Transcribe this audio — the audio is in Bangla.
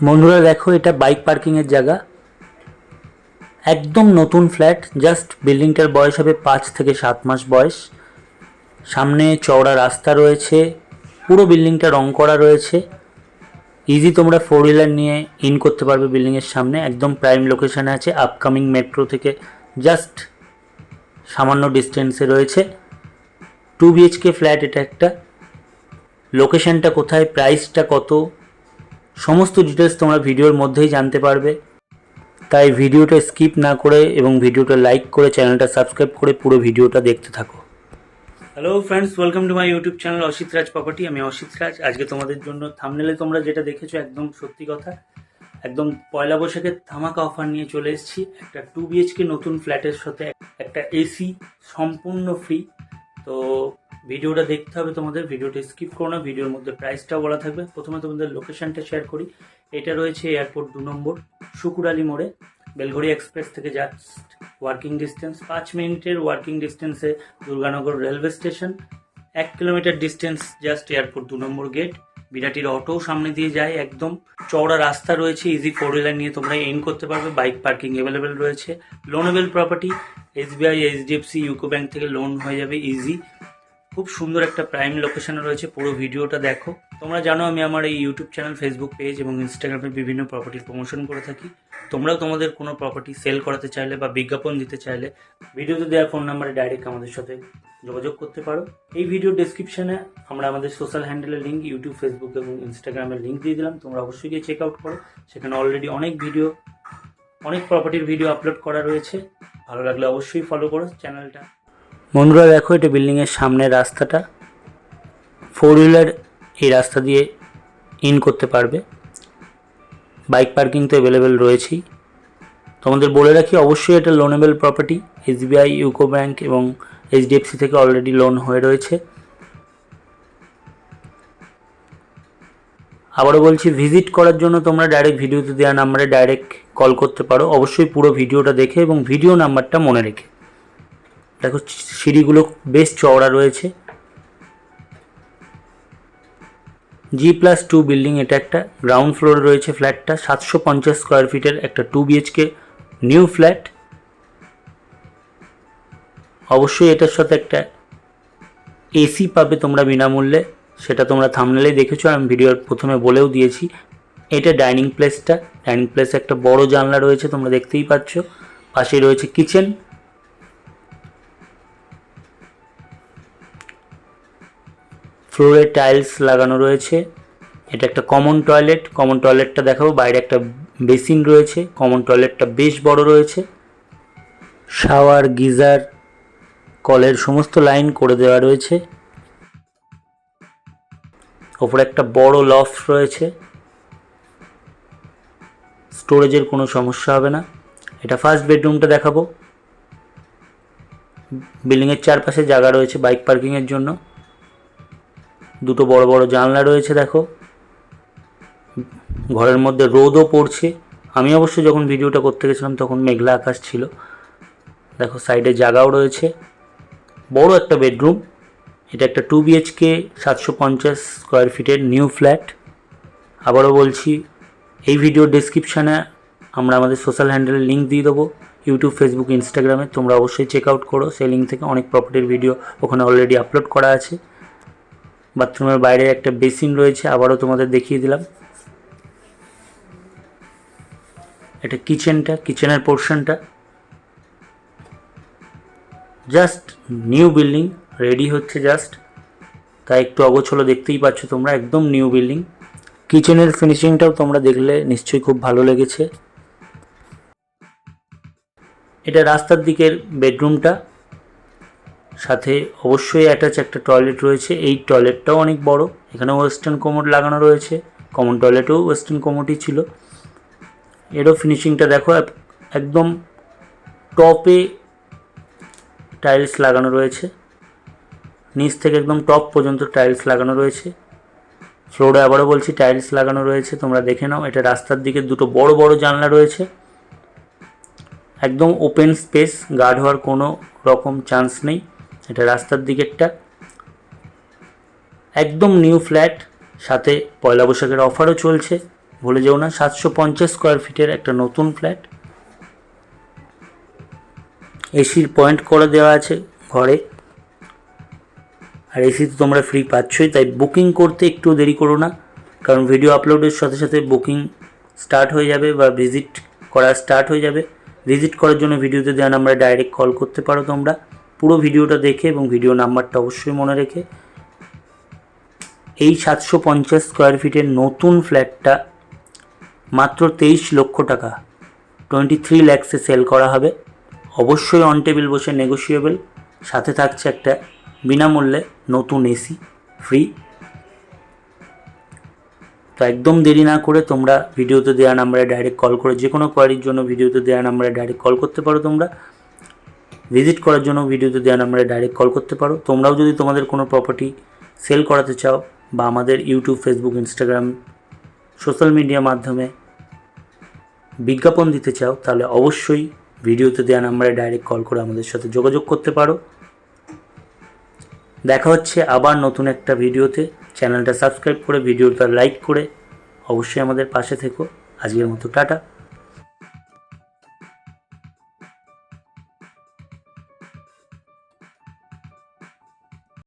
বন্ধুরা, দেখো এটা বাইক পার্কিংয়ের জায়গা। একদম নতুন ফ্ল্যাট জাস্ট বিল্ডিংটার বয়স হবে পাঁচ থেকে সাত মাস বয়স। সামনে চওড়া রাস্তা রয়েছে, পুরো বিল্ডিংটা রং করা রয়েছে। ইজি তোমরা ফোর হুইলার নিয়ে ইন করতে পারবে বিল্ডিংয়ের সামনে, একদম প্রাইম লোকেশানে আছে আপকামিং মেট্রো থেকে জাস্ট সামান্য ডিস্টেন্সে রয়েছে। টু বিএইচকে ফ্ল্যাট এটা একটা। লোকেশনটা কোথায় প্রাইসটা কত সমস্ত ডিটেলস তোমরা ভিডিওর মধ্যেই জানতে পারবে। তাই ভিডিওটা স্কিপ না করে এবং ভিডিওটা লাইক করে চ্যানেলটা সাবস্ক্রাইব করে পুরো ভিডিওটা দেখতে থাকো। Hello friends welcome to my YouTube channel Asit Raj property আমি অসিত রাজ। আজকে তোমাদের জন্য থামনেলে তোমরা যেটা দেখেছ, একদম সত্যি কথা, একদম পয়লা বৈশাখের ধামাকা অফার নিয়ে চলে এসেছি। একটা টু বিএইচকে নতুন ফ্ল্যাটের সাথে একটা এসি সম্পূর্ণ ফ্রি তো ভিডিওটা দেখতে হবে তোমাদের, ভিডিওটা স্কিপ করো না, ভিডিওর মধ্যে প্রাইসটাও বলা থাকবে। প্রথমে তোমাদের লোকেশনটা শেয়ার করি। এটা রয়েছে এয়ারপোর্ট দু নম্বর, শুকুরালি মোড়ে, বেলঘড়ি এক্সপ্রেস থেকে জাস্ট ওয়ার্কিং ডিস্টেন্স পাঁচ মিনিটের ওয়ার্কিং ডিস্টেন্সে দুর্গানগর রেলওয়ে স্টেশন এক কিলোমিটার ডিস্টেন্স জাস্ট এয়ারপোর্ট দু নম্বর গেট বিরাটির অটো সামনে দিয়ে যায় একদম। চওড়া রাস্তা রয়েছে ইজি ফোর হুইলার নিয়ে তোমরা এন করতে পারবে। বাইক পার্কিং অ্যাভেলেবেল রয়েছে। Loanable property SBI HDFC UCO bank থেকে লোন হয়ে যাবে ইজি খুব সুন্দর একটা প্রাইম লোকেশনে রয়েছে, পুরো ভিডিওটা দেখো। তোমরা জানো আমি আমার এই ইউটিউব চ্যানেল ফেসবুক পেজ এবং ইনস্টাগ্রামে বিভিন্ন প্রপার্টির প্রমোশন করে থাকি। তোমরাও তোমাদের কোনো প্রপার্টি সেল করাতে চাইলে বা বিজ্ঞাপন দিতে চাইলে ভিডিওতে দেওয়া ফোন নাম্বারে ডাইরেক্ট আমাদের সাথে যোগাযোগ করতে পারো। এই ভিডিও ডেসক্রিপশনে আমরা আমাদের সোশ্যাল হ্যান্ডেলের লিঙ্ক ইউটিউব ফেসবুক এবং ইনস্টাগ্রামের লিঙ্ক দিয়ে দিলাম। তোমরা অবশ্যই গিয়ে চেক আউট করো। সেখানে অলরেডি অনেক ভিডিও অনেক প্রপার্টির ভিডিও আপলোড করা রয়েছে। ভালো লাগলে অবশ্যই ফলো করো চ্যানেলটা বন্ধুরা, দেখো এটা বিল্ডিংয়ের সামনের রাস্তাটা। ফোর হুইলার এই রাস্তা দিয়ে ইন করতে পারবে। বাইক পার্কিং তো অ্যাভেলেবেল রয়েছেই। তোমাদের বলে রাখি, অবশ্যই এটা loanable property SBI UCO bank এবং এইচডিএফসি থেকে অলরেডি লোন হয়ে রয়েছে। আবারও বলছি ভিজিট করার জন্য তোমরা ডাইরেক্ট ভিডিওতে দেওয়া নাম্বারে ডাইরেক্ট কল করতে পারো। অবশ্যই পুরো ভিডিওটা দেখে এবং ভিডিও নাম্বারটা মনে রেখে। দেখো, সিঁড়িগুলো বেশ চওড়া রয়েছে। জি প্লাস টু বিল্ডিং এটা একটা গ্রাউন্ড ফ্লোরে রয়েছে ফ্ল্যাটটা সাতশো পঞ্চাশ স্কোয়ার ফিটের একটা টু বিএইচকে নিউ ফ্ল্যাট অবশ্যই এটার সাথে একটা এসি পাবে তোমরা বিনামূল্যে। সেটা তোমরা থামনেলেই দেখেছ, আমি ভিডিওর প্রথমে বলেও দিয়েছি। এটা ডাইনিং প্লেসটা ডাইনিং প্লেসে একটা বড় জানলা রয়েছে, তোমরা দেখতেই পাচ্ছ। পাশে রয়েছে কিচেন ফ্লোরে টাইলস লাগানো রয়েছে। এটা একটা কমন টয়লেট। কমন টয়লেটটা দেখাবো। বাইরে একটা বেসিন রয়েছে। কমন টয়লেটটা বেশ বড় রয়েছে। শাওয়ার, গিজার, কলের সমস্ত লাইন করে দেওয়া রয়েছে। ওপরে একটা বড় লফ রয়েছে। স্টোরেজের কোনো সমস্যা হবে না। এটা ফার্স্ট বেডরুমটা দেখাবো। বিল্ডিংয়ের চারপাশে জায়গা রয়েছে বাইক পার্কিংয়ের জন্য। দুটো বড় বড় জানলা রয়েছে, দেখো। ঘরের মধ্যে রোদও পড়ছে। আমি অবশ্য যখন ভিডিওটা করতে গেছিলাম তখন মেঘলা আকাশ ছিল। দেখো, সাইডে জায়গাও রয়েছে। বড় একটা বেডরুম। এটা একটা টু বিএইচকে সাতশো পঞ্চাশ স্কোয়ার ফিটের নিউ ফ্ল্যাট আবারও বলছি, এই ভিডিওর ডিসক্রিপশানে আমরা আমাদের সোশ্যাল হ্যান্ডেলের লিঙ্ক দিয়ে দেবো। ইউটিউব ফেসবুক ইনস্টাগ্রামে তোমরা অবশ্যই চেক আউট করো। সেই লিঙ্ক থেকে অনেক প্রপার্টির ভিডিও ওখানে অলরেডি আপলোড করা আছে। বাথরুমের বাইরে একটা বেসিন রয়েছে, আবারও তোমাদের দেখিয়ে দিলাম। এটা কিচেনটা, কিচেনের পোর্শনটা। জাস্ট নিউ বিল্ডিং, রেডি হচ্ছে জাস্ট। তাই একটু অগোছলো দেখতেই পাচ্ছ তোমরা, একদম নিউ বিল্ডিং। কিচেনের ফিনিশিংটাও তোমরা দেখলে নিশ্চয়ই খুব ভালো লেগেছে। এটা রাস্তার দিকের বেডরুমটা। সাথে অবশ্যই অ্যাটাচ একটা টয়লেট রয়েছে। এই টয়লেটটাও অনেক বড়। এখানে ওয়েস্টার্ন কোমোড লাগানো রয়েছে। কমন টয়লেটেও ওয়েস্টার্ন কোমোডই ছিল। এরও ফিনিশিংটা দেখো, এক- একদম টপে টাইলস লাগানো রয়েছে। নিচ থেকে একদম টপ পর্যন্ত টাইলস লাগানো রয়েছে। ফ্লোরে আবারও বলছি টাইলস লাগানো রয়েছে। তোমরা দেখে নাও, এটা রাস্তার দিকে দুটো বড় বড় জানলা রয়েছে। একদম ওপেন স্পেস গার্ড হওয়ার কোনো রকম চান্স নেই। এটা রাস্তার দিকেরটা। একদম নিউ ফ্ল্যাট সাথে পয়লা বৈশাখের অফারও চলছে। ভুলে যেও না, সাতশো পঞ্চাশ স্কোয়ার ফিটের একটা নতুন ফ্ল্যাট এসির পয়েন্ট করে দেওয়া আছে ঘরে। আর এসি তো তোমরা ফ্রি পাচ্ছই, তাই বুকিং করতে একটু দেরি করো না। কারণ ভিডিও আপলোডের সাথে সাথে বুকিং স্টার্ট হয়ে যাবে বা ভিজিট করা স্টার্ট হয়ে যাবে। ভিজিট করার জন্য ভিডিওতে দেওয়া নাম্বারে ডাইরেক্ট কল করতে পারো তোমরা। পুরো ভিডিওটা দেখে এবং ভিডিও নাম্বারটা অবশ্যই মনে রেখে এই সাতশো পঞ্চাশ স্কোয়ার ফিটের নতুন ফ্ল্যাটটা মাত্র তেইশ লক্ষ টাকা টোয়েন্টি থ্রি ল্যাক্সে সেল করা হবে। অবশ্যই অন টেবিল বসে নেগোসিয়েবল সাথে থাকছে একটা বিনামূল্যে নতুন এসি ফ্রি তো একদম দেরি না করে তোমরা ভিডিওতে দেওয়া নাম্বারে ডাইরেক্ট কল করে যে কোনো কোয়ারির জন্য ভিডিওতে দেওয়া নাম্বারে ডাইরেক্ট কল করতে পারো তোমরা। ভিজিট করার জন্য ভিডিওতে দেওয়া নাম্বারে ডাইরেক্ট কল করতে পারো, তোমরাও যদি তোমাদের কোনো প্রপার্টি সেল করাতে চাও বা আমাদের YouTube Facebook Instagram social media মাধ্যমে বিজ্ঞাপন দিতে চাও, তাহলে অবশ্যই ভিডিওতে দেওয়া নাম্বারে ডাইরেক্ট কল করে আমাদের সাথে যোগাযোগ করতে পারো। দেখা হচ্ছে আবার নতুন একটা ভিডিওতে চ্যানেলটা সাবস্ক্রাইব করে ভিডিওটা লাইক করে অবশ্যই আমাদের পাশে থেকো। আজকের মতো টাটা।